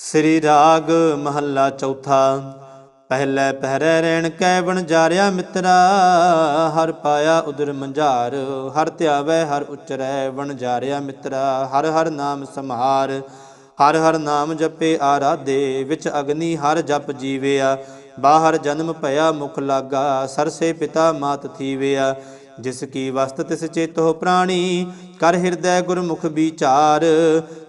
ਸ੍ਰੀ ਰਾਗ ਮਹੱਲਾ ਚੌਥਾ, ਪਹਿਲੇ ਪਹਿਰੇ ਰਹਿਣ ਕੈ ਬਣ ਜਾਰਿਆ ਮਿੱਤਰਾ, ਹਰ ਪਾਇਆ ਉਦਰ ਮੰਝਾਰ, ਹਰ ਧਿਆਵੈ ਹਰ ਉਚਰੈ ਬਣ ਜਾਰਿਆ ਮਿੱਤਰਾ, ਹਰ ਹਰ ਨਾਮ ਸਮਾਰ ਹਰ ਹਰ ਨਾਮ ਜਪੇ ਆਰਾਧੇ, ਵਿੱਚ ਅਗਨੀ ਹਰ ਜਪ ਜੀਵਿਆ, ਬਾਹਰ ਜਨਮ ਭਇਆ ਮੁਖ ਲਾਗਾ ਸਰਸੇ ਪਿਤਾ ਮਾਤ ਥੀਵਿਆ, ਜਿਸ ਕੀ ਵਸਤ ਤਿਸ ਚੇਤੋ ਪ੍ਰਾਣੀ, ਕਰ ਹਿਰਦੈ ਗੁਰਮੁਖ ਵਿਚਾਰ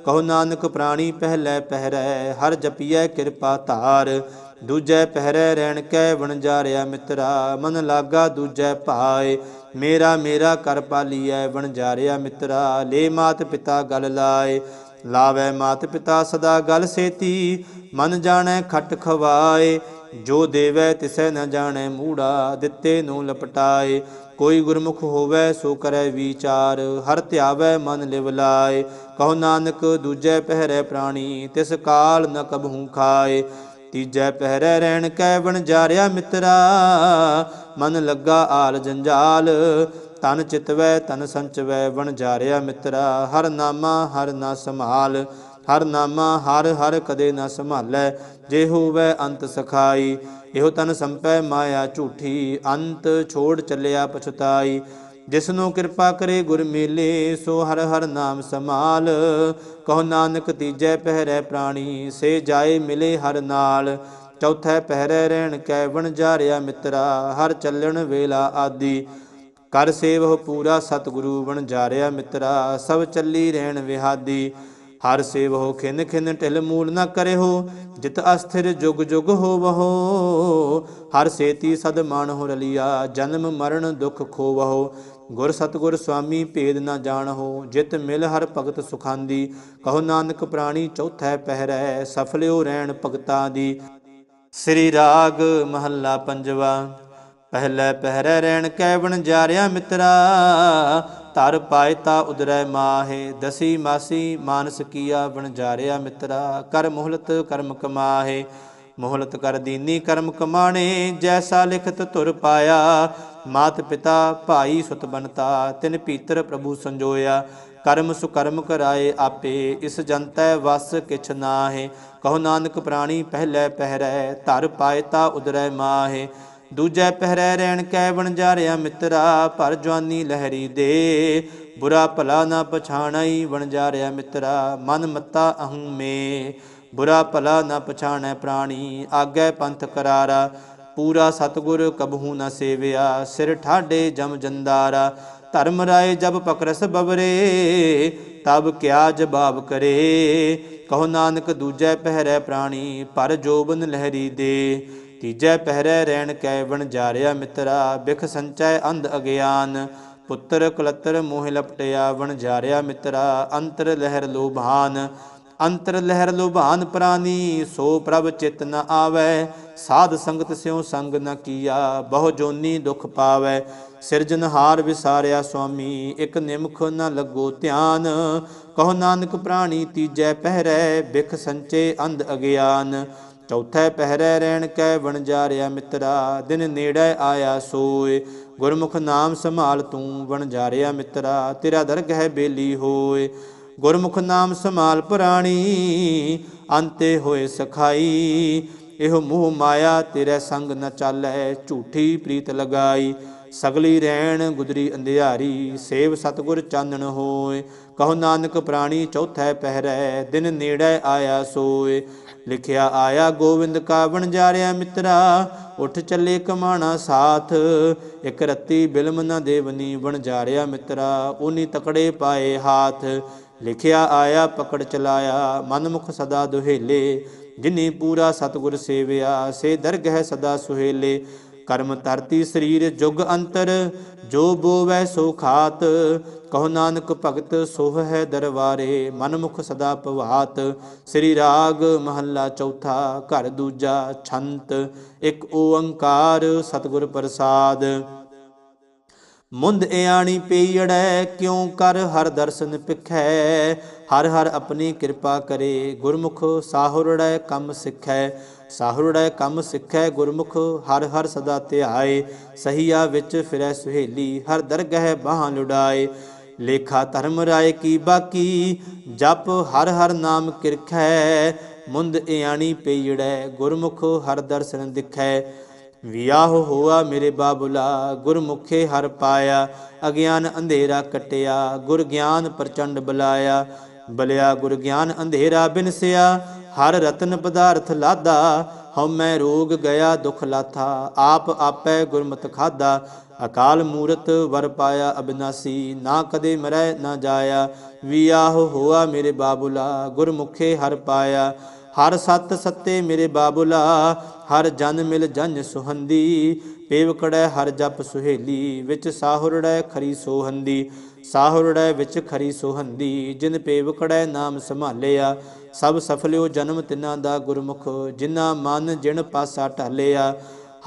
ਕਹੋ ਨਾਨਕ ਪ੍ਰਾਣੀ ਪਹਿਲੇ ਪਹਿਰੈ, ਹਰ ਜਪੀਐ ਕਿਰਪਾ ਧਾਰ। ਦੂਜੈ ਪਹਿਰੈ ਰਹਿਣ ਕੈ ਵਣਜਾਰਿਆ ਮਿੱਤਰਾ, ਮਨ ਲਾਗਾ ਦੂਜੈ ਭਾਏ। ਮੇਰਾ ਮੇਰਾ ਕਰ ਪਾਲੀਐ ਵਣਜਾਰਿਆ ਮਿੱਤਰਾ, ਲੈ ਮਾਤ ਪਿਤਾ ਗਲ ਲਾਏ। ਲਾਵੇ ਮਾਤ ਪਿਤਾ ਸਦਾ ਗਲ ਸੇਤੀ, ਮਨ ਜਾਣੈ ਖਟ ਖਵਾਏ। ਜੋ ਦੇਵੈ ਤਿਸੈ ਨ ਜਾਣੈ ਮੂੜਾ, ਦਿੱਤੇ ਨੂੰ ਲਪਟਾਏ। ਕੋਈ ਗੁਰਮੁਖ ਹੋਵੇ ਸੋ ਕਰੈ ਵਿਚਾਰ, ਹਰ ਧਿਆਵੈ ਮਨ ਲਿਵ ਲਾਏ। ਕਹੋ ਨਾਨਕ, ਦੂਜੈ ਪਹਿਰੈ ਪ੍ਰਾਣੀ, ਤਿਸ ਕਾਲ ਨ ਕਬਹੂ ਖਾਏ। ਤੀਜੈ ਪਹਿਰੈ ਰਹਿਣ ਕੈ ਬਣ ਜਾਰਿਆ ਮਿੱਤਰਾ, ਮਨ ਲੱਗਾ ਆਲ ਜੰਜਾਲ। ਤਨ ਚਿਤਵੈ ਤਨ ਸੰਚਵੈ ਬਣ ਜਾਰਿਆ ਮਿੱਤਰਾ, ਹਰ ਨਾਮਾ, ਹਰ ਨਾ ਸੰਭਾਲ। ਹਰ ਨਾਮਾ ਹਰ ਹਰ ਕਦੇ ਨਾ ਸੰਭਾਲੈ, ਜੇ ਹੋਵੇ ਅੰਤ ਸਖਾਈ, ਇਹੋ ਤਨ ਸੰਪੈ ਮਾਇਆ ਝੂਠੀ, ਅੰਤ ਛੋੜ ਚੱਲਿਆ ਪਛਤਾਈ। ਜਿਸਨੂੰ ਕਿਰਪਾ ਕਰੇ ਗੁਰ ਮੇਲੇ, ਸੋ ਹਰ ਹਰ ਨਾਮ ਸਮਾਲ ਕਹੋ ਨਾਨਕ ਤੀਜੈ ਪਹਿਰੈ ਪ੍ਰਾਣੀ, ਸੇ ਜਾਏ ਮਿਲੇ ਹਰ ਨਾਲ। ਚੌਥੈ ਪਹਿਰੈ ਰਹਿਣ ਕੈ ਵਣ ਜਾਰਿਆ ਮਿੱਤਰਾ, ਹਰ ਚੱਲਣ ਵੇਲਾ ਆਦੀ। ਕਰ ਸੇਵ ਪੂਰਾ ਸਤਿਗੁਰੂ ਬਣ ਜਾਰਿਆ ਮਿੱਤਰਾ, ਸਭ ਚੱਲੀ ਰਹਿਣ ਵਿਹਾਦੀ। ਹਰ ਸੇਵਹੁ ਖਿਨ ਖਿਨ ਢਿਲ ਮੂਲ ਨ ਕਰਿਓ ਜਿਤ ਅਸਥਿਰ ਜੁਗ ਜੁਗ ਹੋਵਹੋ। ਹਰ ਸੇਤੀ ਸਦ ਮਨ ਹੋ ਰਲਿਆ, ਜਨਮ ਮਰਨ ਦੁਖ ਖੋਵਹੋ। ਗੁਰ ਸਤਗੁਰ ਸੁਆਮੀ ਭੇਦ ਨ ਜਾਣਹੁ, ਜਿਤ ਮਿਲ ਹਰ ਭਗਤ ਸੁਖਾਂਦੀ। ਕਹੋ ਨਾਨਕ ਪ੍ਰਾਣੀ ਚੌਥੈ ਪਹਿਰੈ ਸਫਲਿਓ ਰਹਿਣ ਭਗਤਾਂ ਦੀ ਸ੍ਰੀ ਰਾਗ ਮਹੱਲਾ ਪੰਜਵਾ, ਪਹਿਲੇ ਪਹਿਰੇ ਰਹਿਣ ਕੈ ਬਣ ਜਾਰਿਆ ਮਿੱਤਰਾ ਧਰ ਪਾਇਤਾ ਉਦਰੈ ਮਾਹੇ, ਦਸੀ ਮਾਸੀ ਮਾਨਸ ਕੀਆ ਬਣ ਜਾਰਿਆ ਕਰ ਮੁਹਲਤ ਕਰਮ ਕਮਾਹੇ, ਮੁਹਲਤ ਕਰ ਦੀਨੀ ਕਰਮ ਕਮਾਣੇ, ਜੈਸਾ ਲਿਖਤ ਤੁਰ ਪਾਇਆ, ਮਾਤ ਪਿਤਾ ਭਾਈ ਸੁਤ ਬਨਤਾ ਤਿਨ ਪੀਤਰ ਪ੍ਰਭੂ ਸੰਜੋਇਆ, ਕਰਮ ਸੁਕਰਮ ਕਰਾਏ ਆਪੇ, ਇਸ ਜਨਤੈ ਵਸ ਕਿਛ ਨਾਹੇ, ਕਹੋ ਨਾਨਕ ਪ੍ਰਾਣੀ ਪਹਿਲੇ ਪਹਿਰੈ, ਧਰ ਪਾਇਤਾ ਉਦਰੈ ਮਾਹੇ ਦੂਜੈ ਪਹਿਰੈ ਰਹਿਣ ਕੈ ਬਣ ਜਾਰਿਆ ਮਿੱਤਰਾ, ਪਰ ਜਵਾਨੀ ਲਹਿਰੀ ਦੇ। ਬੁਰਾ ਭਲਾ ਨਾ ਪਛਾਣਈ ਬਣ ਜਾਰਿਆ ਮਿੱਤਰਾ, ਮਨ ਮੱਤਾ ਅਹੰ ਮੇ। ਬੁਰਾ ਭਲਾ ਨਾ ਪਛਾਣੈ ਪ੍ਰਾਣੀ, ਆਗੈ ਪੰਥ ਕਰਾਰਾ। ਪੂਰਾ ਸਤਗੁਰ ਕਬਹੂ ਨਾ ਸੇਵਿਆ, ਸਿਰ ਠਾਡੇ ਜਮ ਜੰਦਾਰਾ। ਧਰਮ ਰਾਏ ਜਬ ਪਕਰਸ ਬਬਰੇ ਤਬ ਕਿਆ ਜਵਾਬ ਕਰੇ। ਕਹੋ ਨਾਨਕ, ਦੂਜੈ ਪਹਿਰੈ ਪ੍ਰਾਣੀ, ਪਰ ਜੋਬਨ ਲਹਿਰੀ ਦੇ। ਤੀਜੈ ਪਹਿਰੈ ਰਹਿਣ ਕੈ ਵਣ ਜਾਰਿਆ ਮਿੱਤਰਾ, ਬਿਖ ਸੰਚੈ ਅੰਧ ਅਗਿਆਨ। ਪੁੱਤਰ ਕਲਤਰ ਮੋਹ ਲਪਟਿਆ, ਵਣ ਜਾਰਿਆ ਮਿੱਤਰਾ, ਅੰਤਰ ਲਹਿਰ ਲੋਭਾਨ। ਅੰਤਰ ਲਹਿਰ ਲੋਭਾਨ ਪ੍ਰਾਨੀ, ਸੋ ਪ੍ਰਭ ਚਿਤ ਨ ਆਵੈ। ਸਾਧ ਸੰਗਤ ਸਿਉ ਸੰਗ ਨ ਕੀਆ, ਬਹੁ ਜੋਨੀ ਦੁਖ ਪਾਵੈ। ਸਿਰਜਨਹਾਰ ਵਿਸਾਰਿਆ ਸੁਆਮੀ, ਇਕ ਨਿਮਖ ਨ ਲੱਗੋ ਧਿਆਨ। ਕਹੋ ਨਾਨਕ ਪ੍ਰਾਣੀ ਤੀਜੈ ਪਹਿਰੈ, ਬਿਖ ਸੰਚੇ ਅੰਧ ਅਗਿਆਨ। ਚੌਥੈ ਪਹਿਰੈ ਰਹਿਣ ਕੈ ਵਣ ਜਾਰਿਆ ਮਿੱਤਰਾ, ਦਿਨ ਨੇੜੇ ਆਇਆ ਸੋਏ। ਗੁਰਮੁਖ ਨਾਮ ਸੰਭਾਲ ਤੂੰ ਵਣ ਜਾਰਿਆ ਮਿੱਤਰਾ, ਤੇਰਾ ਦਰਗ ਹੈ ਬੇਲੀ ਹੋਏ। ਗੁਰਮੁਖ ਨਾਮ ਸੰਭਾਲ ਪ੍ਰਾਣੀ, ਅੰਤੇ ਹੋਏ ਸਖਾਈ। ਇਹੋ ਮੋਹ ਮਾਇਆ ਤੇਰੇ ਸੰਗ ਨ ਚਾਲੈ, ਝੂਠੀ ਪ੍ਰੀਤ ਲਗਾਈ। ਸਗਲੀ ਰਹਿਣ ਗੁਦਰੀ ਅੰਧਿਆਰੀ, ਸੇਵ ਸਤਗੁਰ ਚਾਨਣ ਹੋਏ। ਕਹੋ ਨਾਨਕ ਪ੍ਰਾਣੀ ਚੌਥੈ ਪਹਿਰੈ, ਦਿਨ ਨੇੜੇ ਆਇਆ ਸੋਏ। ਲਿਖਿਆ, ਆਇਆ ਗੋਬਿੰਦ ਕਾ ਬਣ ਜਾਰਿਆ ਮਿੱਤਰਾ, ਉੱਠ ਚੱਲੇ ਕਮਾਣਾ ਸਾਥ। ਇਕ ਰੱਤੀ ਬਿਲਮ ਨ ਦੇਵਨੀ ਬਣ ਜਾਰਿਆ ਮਿੱਤਰਾ ਉਨੀ ਤਕੜੇ ਪਾਏ ਹਾਥ। ਲਿਖਿਆ, ਆਇਆ ਪਕੜ ਚਲਾਇਆ, ਮਨਮੁਖ ਸਦਾ ਦੁਹੇਲੇ। ਜਿਨੀ ਪੂਰਾ ਸਤਗੁਰ ਸੇਵਿਆ, ਸੇ ਦਰਗਹਿ ਸਦਾ ਸੁਹੇਲੇ। ਕਰਮ ਧਰਤੀ ਸਰੀਰ ਜੁਗ ਅੰਤਰ, ਜੋ ਬੋਵੈ ਸੋ ਖਾਤ। ਕਹੋ ਨਾਨਕ ਭਗਤ, ਸੋਹ ਹੈ ਦਰਬਾਰੇ ਮਨਮੁਖ ਸਦਾ ਭਵਾਤ ਸ੍ਰੀ ਰਾਗ ਮਹੱਲਾ ਚੌਥਾ, ਘਰ ਦੂਜਾ ਛੰਤ, ਇੱਕ ਓੰਕਾਰ ਸਤਿਗੁਰ ਪ੍ਰਸਾਦ। ਮੁੰਦ ਇਆਣੀ ਪਈੜੈ ਕਿਉ ਕਰ ਹਰ ਦਰਸ਼ਨ ਪਿਖੈ? ਹਰ ਹਰ ਆਪਣੀ ਕਿਰਪਾ ਕਰੇ, ਗੁਰਮੁਖ ਸਾਹੁਰੜੈ ਕੰਮ ਸਿੱਖੈ। ਸਾਹੁਰੜੈ ਕੰਮ ਸਿੱਖੈ, ਗੁਰਮੁਖ ਹਰ ਹਰ ਸਦਾ ਧਿਆਏ। ਸਹੀਆ ਵਿੱਚ ਫਿਰੈ ਸੁਹੇਲੀ, ਹਰ ਦਰਗਹਿ ਬਾਹਾਂ ਲੁਡਾਏ। ਲੇਖਾ ਧਰਮ ਰਾਏ ਕੀ ਬਾਕੀ, ਜਪ ਹਰ ਹਰ ਨਾਮ ਕਿਰਖੈ। ਮੁੰਦ ਇਆਣੀ ਪਈੜੈ ਗੁਰਮੁਖ ਹਰ ਦਰਸ਼ਨ ਦਿਖੈ। ਵਿਆਹ ਹੋਆ ਮੇਰੇ ਬਾਬੁਲਾ, ਗੁਰਮੁਖੇ ਹਰ ਪਾਇਆ, ਅਗਿਆਨ ਅੰਧੇਰਾ ਕਟਿਆ, ਗੁਰ ਗਿਆਨ ਪ੍ਰਚੰਡ ਬੁਲਾਇਆ। ਬਲਿਆ ਗੁਰ ਗਿਆਨ ਅੰਧੇਰਾ ਬਿਨਸਿਆ ਹਰ ਰਤਨ ਪਦਾਰਥ ਲਾਦਾ। ਹਉ ਮੈਂ ਰੋਗ ਗਿਆ, ਦੁਖ ਲਾਥਾ, ਆਪ ਆਪੈ ਗੁਰਮਤਿ ਖਾਦਾ। ਅਕਾਲ ਮੂਰਤ ਵਰ ਪਾਇਆ ਅਬਿਨਾਸੀ, ਨਾ ਕਦੇ ਮਰੈ ਨਾ ਜਾਇਆ। ਵਿਆਹ ਹੋਆ ਮੇਰੇ ਬਾਬੁਲਾ, ਗੁਰਮੁਖੇ ਹਰ ਪਾਇਆ। ਹਰ ਸਤ ਸੱਤੇ ਮੇਰੇ ਬਾਬੁਲਾ, ਹਰ ਜਨ ਮਿਲ ਜਨ ਸੁਹੰਦੀ ਪੇਵਕੜੈ ਹਰ ਜਪ ਸੁਹੇਲੀ, ਵਿੱਚ ਸਾਹੁਰੜੈ ਖਰੀ ਸੋਹੰਦੀ, ਸਾਹੁਰੜੈ ਵਿੱਚ ਖਰੀ ਸੋਹੰਦੀ, ਜਿਨ ਪੇਵਕੜੈ ਨਾਮ ਸੰਭਾਲਿਆ, ਸਭ ਸਫਲਿਓ ਜਨਮ ਤਿਨਾਂ ਦਾ ਗੁਰਮੁਖ, ਜਿਨ੍ਹਾਂ ਮਨ ਜਿਣ ਪਾਸਾ ਢਾਲਿਆ,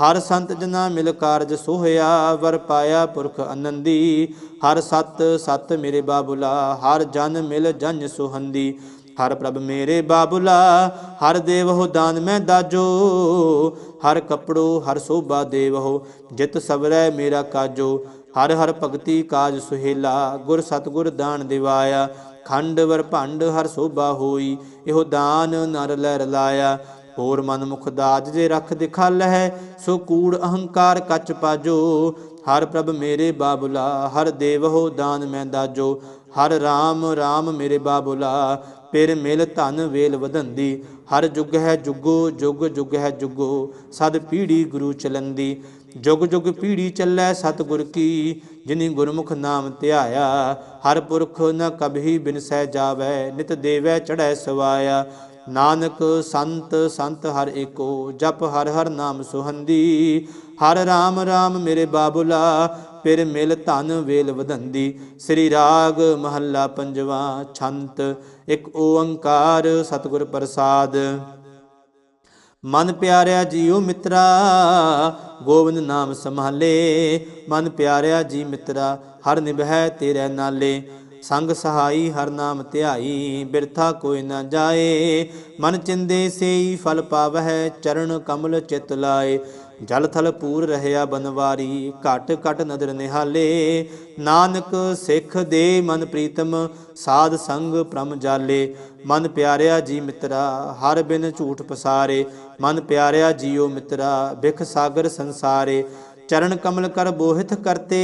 ਹਰ ਸੰਤ ਜਨਾ ਮਿਲ ਕਾਰਜ ਸੋਹਿਆ, ਵਰ ਪਾਇਆ ਪੁਰਖ ਅਨੰਦੀ ਹਰ ਸਤ ਸਤ ਮੇਰੇ ਬਾਬੁਲਾ, ਹਰ ਜਨ ਮਿਲ ਜਨ ਸੁਹੰਦੀ ਹਰ ਪ੍ਰਭ ਮੇਰੇ ਬਾਬੁਲਾ, ਹਰ ਦੇਵਹੁ ਦਾਨ ਮੈਂ ਦਾਜੋ, ਹਰ ਕਪੜੋ, ਹਰ ਸੋਭਾ ਦੇਵਹੁ, ਜਿਤ ਸਬਰੈ ਮੇਰਾ ਕਾਜੋ, ਹਰ ਹਰ ਭਗਤੀ ਕਾਜ ਸੁਹੇਲਾ, ਗੁਰ ਸਤਗੁਰ ਦਾਨ ਦਿਵਾਇਆ, ਖੰਡ ਵਰ ਭੰਡ ਹਰ ਸੋਭਾ ਹੋਈ, ਇਹੋ ਦਾਨ ਨਰ ਲੈ ਰਲਾਇਆ ਹੋਰ ਮਨ ਮੁਖ ਦਾਜ ਜੇ ਰਖ ਦਿਖਾਲ ਹੈ, ਸੋ ਕੂੜ ਅਹੰਕਾਰ ਕੱਚ ਪਾਜੋ, ਹਰ ਪ੍ਰਭ ਮੇਰੇ ਬਾਬੁਲਾ, ਹਰ ਦੇਵਹੁ ਦਾਨ ਮੈਂ ਦਾਜੋ ਹਰ RAM RAM ਮੇਰੇ ਬਾਬੁਲਾ ਪਿਰ ਮਿਲ ਧਨ ਵੇਲ ਵਧੰਦੀ। ਹਰ ਜੁਗ ਹੈ ਜੁਗੋ, ਜੁਗ ਜੁਗ ਹੈ ਜੁਗੋ, ਸਦ ਪੀੜੀ ਗੁਰੂ ਚਲੰਦੀ। ਜੁਗ ਜੁਗ ਪੀੜੀ ਚੱਲੈ ਸਤਿਗੁਰ ਕੀ, ਜਿਨੀ ਗੁਰਮੁਖ ਨਾਮ ਧਿਆਇਆ, ਹਰ ਪੁਰਖ ਨ ਕਬਹੀ ਬਿਨਸੈ ਜਾਵੈ, ਨਿਤ ਦੇਵੈ ਚੜ੍ਹੈ ਸਵਾਇਆ। ਨਾਨਕ, ਸੰਤ ਸੰਤ ਹਰ ਏਕੋ, ਜਪ ਹਰ ਹਰ ਨਾਮ ਸੁਹੰਦੀ। ਹਰ RAM RAM ਮੇਰੇ ਬਾਬੁਲਾ ਫਿਰ ਮਿਲ ਧਨ ਵੇਲ ਵਧੰਦੀ। ਸ੍ਰੀ ਰਾਗ ਮਹੱਲਾ ਪੰਜਵਾ ਛੰਤ, ਇੱਕ ਓੰਕਾਰ ਸਤਿਗੁਰ ਪ੍ਰਸਾਦ। ਮਨ ਪਿਆਰਿਆ ਜੀਓ ਮਿੱਤਰਾ, ਗੋਬਿੰਦ ਨਾਮ ਸੰਭਾਲੇ। ਮਨ ਪਿਆਰਿਆ ਜੀ ਮਿੱਤਰਾ, ਹਰ ਨਿਭੈ ਤੇਰੇ ਨਾਲੇ। ਸੰਗ ਸਹਾਈ ਹਰ ਨਾਮ ਧਿਆਈ, ਬਿਰਥਾ ਕੋਈ ਨਾ ਜਾਏ। ਮਨ ਚਿੰਦੇ ਸੇਈ ਫਲ ਪਾਵਹਿ, ਚਰਨ ਕਮਲ ਚਿਤ ਲਾਏ। ਜਲ ਥਲ ਪੂਰ ਰਹਿਆ ਬਨਵਾਰੀ, ਘਟ ਘਟ ਨਦਰ ਨਿਹਾਲੇ। ਨਾਨਕ ਸਿੱਖ ਦੇ ਮਨ ਪ੍ਰੀਤਮ, ਸਾਧ ਸੰਗ ਪ੍ਰਮ ਜਾਲੇ। ਮਨ ਪਿਆਰਿਆ ਜੀ ਮਿੱਤਰਾ, ਹਰ ਬਿਨ ਝੂਠ ਪਸਾਰੇ। ਮਨ ਪਿਆਰਿਆ ਜੀਓ ਮਿੱਤਰਾ, ਬਿਖ ਸਾਗਰ ਸੰਸਾਰੇ। ਚਰਨ ਕਮਲ ਕਰ ਬੋਹਿਤ ਕਰਤੇ।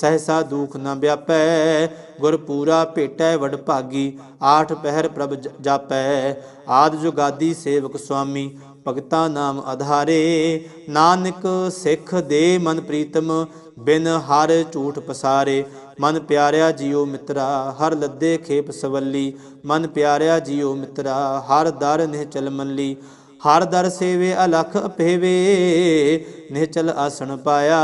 ਸਹਸਾ ਦੁਖ ਨ ਵਿਆਪੈ ਗੁਰ ਪੂਰਾ ਭੇਟੈ ਵਡ ਭਾਗੀ, ਆਠ ਪਹਿਰ ਪ੍ਰਭ ਜਾਪੈ। ਆਦ ਜੁਗਾਦੀ ਸੇਵਕ ਸੁਆਮੀ, ਭਗਤਾ ਨਾਮ ਆਧਾਰੇ। ਨਾਨਕ ਸਿੱਖ ਦੇ ਮਨ ਪ੍ਰੀਤਮ, ਬਿਨ ਹਰ ਝੂਠ ਪਸਾਰੇ। ਮਨ ਪਿਆਰਿਆ ਜੀਓ ਮਿੱਤਰਾ, ਹਰ ਲੱਦੇ ਖੇਪ ਸਵੱਲੀ। ਮਨ ਪਿਆਰਿਆ ਜੀਓ ਮਿੱਤਰਾ, ਹਰ ਦਰ ਨਿਹ ਚਲ ਮੰਲੀ। ਹਰ ਦਰ ਸੇਵੇ ਅਲਖ ਅਪੇਵੇ ਨਿਹਚਲ ਆਸਣ ਪਾਇਆ।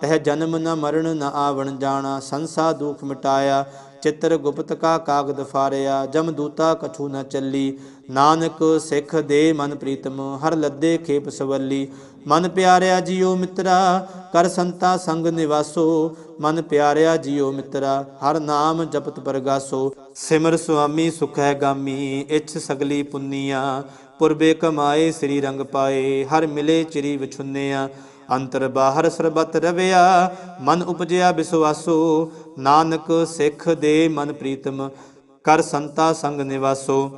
ਤਹ ਜਨਮ ਨ ਮਰਨ ਨ ਆਵਣ ਜਾਣਾ, ਸੰਸਾ ਦੁਖ ਮਿਟਾਇਆ। ਚਿੱਤਰ ਗੁਪਤ ਕਾ ਕਾਗਦ ਫਾਰਿਆ, ਜਮ ਦੂਤਾ ਕਛੂ ਨ ਚੱਲੀ। ਨਾਨਕ ਸਿੱਖ ਦੇ ਮਨ ਪ੍ਰੀਤਮ, ਹਰ ਲੱਦੇ ਖੇਪ ਸਵੱਲੀ। ਮਨ ਪਿਆਰਿਆ ਜੀਓ ਮਿੱਤਰਾ, ਕਰ ਸੰਤਾ ਸੰਗ ਨਿਵਾਸੋ। ਮਨ ਪਿਆਰਿਆ ਜੀਓ ਮਿੱਤਰਾ, ਹਰ ਨਾਮ ਜਪਤ ਪਰਗਾਸੋ। ਸਿਮਰ ਸੁਆਮੀ ਸੁਖੈ ਗਾਮੀ, ਇਛ ਸਗਲੀ ਪੁੰਨੀਆਂ। ਪੁਰਬੇ ਕਮਾਏ ਸ੍ਰੀ ਰੰਗ ਪਾਏ, ਹਰ ਮਿਲੇ ਚਿਰੀ ਵਿਛੁੰਨਿਆ। ਅੰਤਰ ਬਾਹਰ ਸਰਬਤ ਰਵਿਆ, ਮਨ ਉਪਜਿਆ ਵਿਸਵਾਸੋ ਨਾਨਕ ਸਿੱਖ ਦੇ ਮਨ ਪ੍ਰੀਤਮ, ਕਰ ਸੰਤਾ ਸੰਗ ਨਿਵਾਸੋ।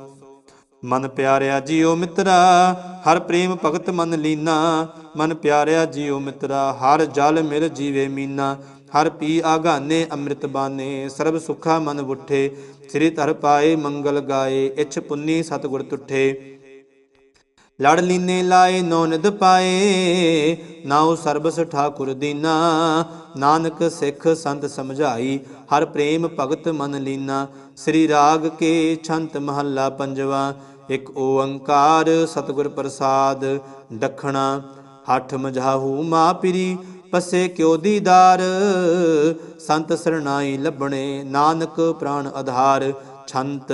ਮਨ ਪਿਆਰਿਆ ਜੀਓ ਮਿੱਤਰਾ, ਹਰ ਪ੍ਰੇਮ ਭਗਤ ਮਨ ਲੀਨਾ। ਮਨ ਪਿਆਰਿਆ ਜੀਓ ਮਿੱਤਰਾ, ਹਰ ਜਲ ਮਿਲ ਜੀਵੇ ਮੀਨਾ। ਹਰ ਪੀ ਆਗਾਨੇ ਅੰਮ੍ਰਿਤ ਬਾਨੇ, ਸਰਬ ਸੁਖਾ ਮਨ ਉਠੇ। ਸ੍ਰੀ ਧਰ ਪਾਏ ਮੰਗਲ ਗਾਏ, ਇਛ ਪੁੰਨੀ ਸਤਿਗੁਰ ਤੁਠੇ। ਲੜ ਲੀਨੇ ਲਾਏ ਨੋ ਪਾਏ। ਨਾਉ ਸਰਬਸ ਠਾਕੁਰ ਦੀਨਾ, ਨਾਨਕ ਸਿੱਖ ਸੰਤ ਸਮਝਾਈ। ਹਰ ਪ੍ਰੇਮ ਭਗਤ ਮਨ ਲੀਨਾ। ਸ੍ਰੀ ਰਾਗ ਕੇ ਛੰਤ ਮਹੱਲਾ ਪੰਜਵਾ। ਇਕ ਓੰਕਾਰ ਸਤਿਗੁਰ ਪ੍ਰਸਾਦ ਦਖਣਾ ਹੱਠ ਮਝਾਹੂ ਮਾਪਿਰੀ ਪਸੇ ਕਿਉ ਦੀਦਾਰ। ਸੰਤ ਸਰਣਾਈ ਲੱਭਣੇ, ਨਾਨਕ ਪ੍ਰਾਨ ਆਧਾਰ। ਛੰਤ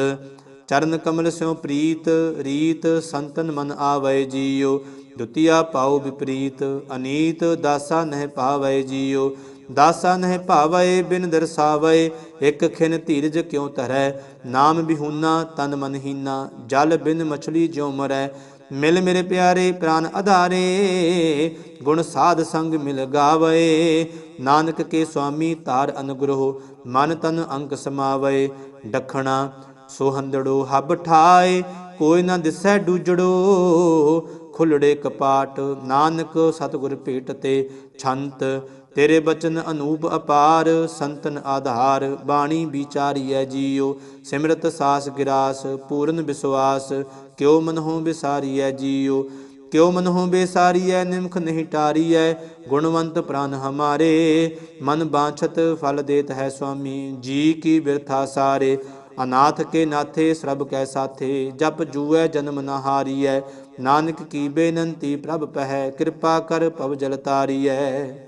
ਚਰਨ ਕਮਲ ਸਿਉ ਪ੍ਰੀਤ, ਰੀਤ ਸੰਤਨ ਮਨ ਆਵੈ ਜੀਉ। ਦੁਤੀਆ ਪਾਉ ਵਿਪਰੀਤ, ਅਨੀਤ ਦਾਸਾ ਨਹਿ ਪਾਵੈ ਜੀਉ। ਦਾਸਾ ਨਹਿ ਭਾਵੈ ਬਿਨ ਦਰਸਾਵੈ, ਇਕ ਖਿਨ ਧੀਰਜ ਕਿਉ ਧਰੈ। ਨਾਮ ਬਿਹੂਨਾ, ਤਨ ਮਨ ਹੀਨਾ, ਜਲ ਬਿਨ ਮਛਲੀ ਜਿਉ ਮਰੈ। ਮਿਲ ਮੇਰੇ ਪਿਆਰੇ, ਪ੍ਰਾਨ ਆਧਾਰੇ ਗੁਣ ਸਾਧ ਸੰਗ ਮਿਲ ਗਾਵੇ। ਨਾਨਕ ਕੇ ਸੁਆਮੀ ਤਾਰ ਅਨੁਗ੍ਰਹ, ਮਨ ਤਨ ਅੰਕ ਸਮਾਵੇ। ਡਖਣਾ ਸੋਹੰਦੜੋ ਹੱਬ ਠਾਏ, ਕੋਈ ਨਾ ਦਿਸੈ ਡੂਜੜੋ। ਖੁੱਲੜੇ ਕਪਾਟ, ਨਾਨਕ ਸਤਿਗੁਰ ਭੇਟ ਤੇ ਛੰਤ, ਤੇਰੇ ਬਚਨ ਅਨੂਪ ਅਪਾਰ, ਸੰਤਨ ਆਧਾਰ, ਬਾਣੀ ਵਿਚਾਰੀਐ ਜੀਉ ਸਿਮਰਤ ਸਾਸ ਗਿਰਾਸ, ਪੂਰਨ ਵਿਸਵਾਸ, ਕਿਉ ਮਨਹੁ ਵਿਸਾਰੀਐ ਜੀਉ ਕਿਉ ਮਨਹੁ ਬੇਸਾਰੀਐ ਨਿਮਖ ਨਹੀਂ ਟਾਰੀਐ, ਗੁਣਵੰਤ ਪ੍ਰਾਨ ਹਮਾਰੇ। ਮਨ ਬਾਛਤ ਫਲ ਦੇਤ ਹੈ ਸੁਆਮੀ, ਜੀ ਕੀ ਬਿਰਥਾ ਸਾਰੇ। ਅਨਾਥ ਕੇ ਨਾਥੇ, ਸਰਬ ਕੈ ਸਾਥੇ, ਜਪ ਜੂਐ, ਜਨਮ ਨ ਹਾਰੀਐ। ਨਾਨਕ ਕੀ ਬੇਨੰਤੀ ਪ੍ਰਭ ਪਹਿ, ਕਿਰਪਾ ਕਰ ਪਵ ਜਲ ਤਾਰੀਐ।